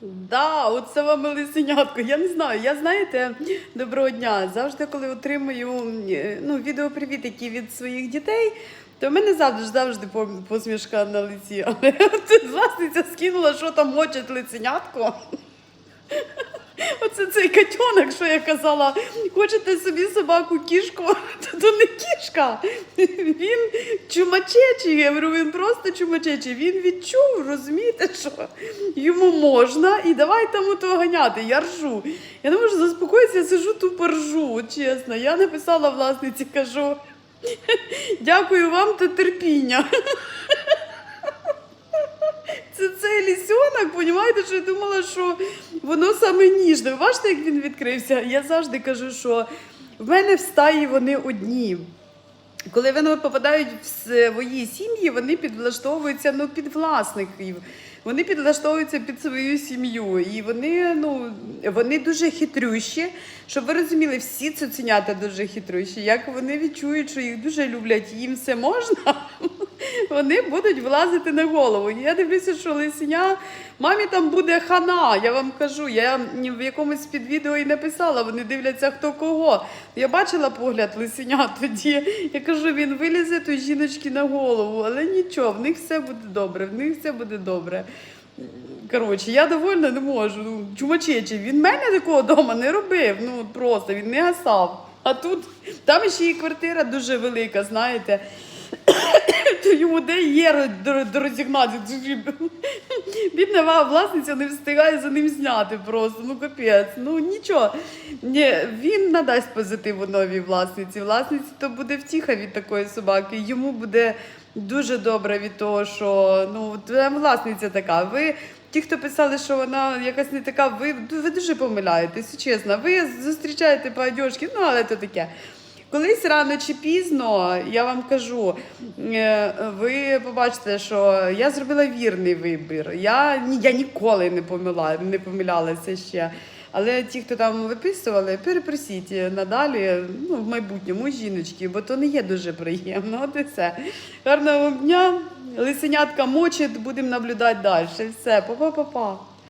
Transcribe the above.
Да, оце вам лисенятко. Я не знаю. Я знаєте, доброго дня. Завжди, коли отримую ну, відеопривіт, які від своїх дітей, то в мене завжди завжди посмішка на лиці. Але тут власниця скинула, що там мочить лиценятко. Оце цей котенок, що я казала, хочете собі собаку кішку, то, то не кішка. Він чумачечий, я говорю, він просто чумачечий. Він відчув, розумієте, що йому можна, і давай там то ганяти. Я ржу. Я не можу заспокоїтися, я сижу тупо ржу, чесно. Я написала власниці, кажу, дякую вам та терпіння. Це цей лісьонок, понімаєте, що я думала, що воно саме ніжне. Ви як він відкрився? Я завжди кажу, що в мене в стаї вони одні. Коли вони попадають в свої сім'ї, вони підлаштовуються ну, під власників. Вони підлаштовуються під свою сім'ю. І вони, ну, вони дуже хитрющі. Щоб ви розуміли, всі цуценята дуже хитрющі. Як вони відчують, що їх дуже люблять, їм все можна, вони будуть влазити на голову. Я дивлюся, що лисеня, мамі там буде хана. Я вам кажу, я в якомусь під відео і написала, вони дивляться хто кого. Я бачила погляд лисеня тоді. Я кажу, він вилізе той жіночки на голову, але нічого, в них все буде добре, в них все буде добре. Коротше, я довольна не можу. Ну, чумачечий, він мене такого вдома не робив. Ну просто він не гасав. А тут там ще і квартира дуже велика, знаєте. То йому де є розігнати. Бідна ва- власниця не встигає за ним зняти просто. Ну капець. Ну нічого. Ні, він надасть позитиву новій власниці. Власниці то буде втіха від такої собаки. Йому буде дуже добре від того, що ну власниця така. Ви. Ті, хто писали, що вона якась не така, ви, ви дуже помиляєтесь, чесно. Ви зустрічаєте по ну але то таке. Колись рано чи пізно, я вам кажу, е, ви побачите, що я зробила вірний вибір. Я, я ніколи не, помила, не помилялася ще. Але ті, хто там виписували, перепросіть надалі, ну, в майбутньому жіночки, бо то не є дуже приємно. От і все. Гарного дня, лисенятка мочить, будемо наблюдати далі. Все, па-па-па-па.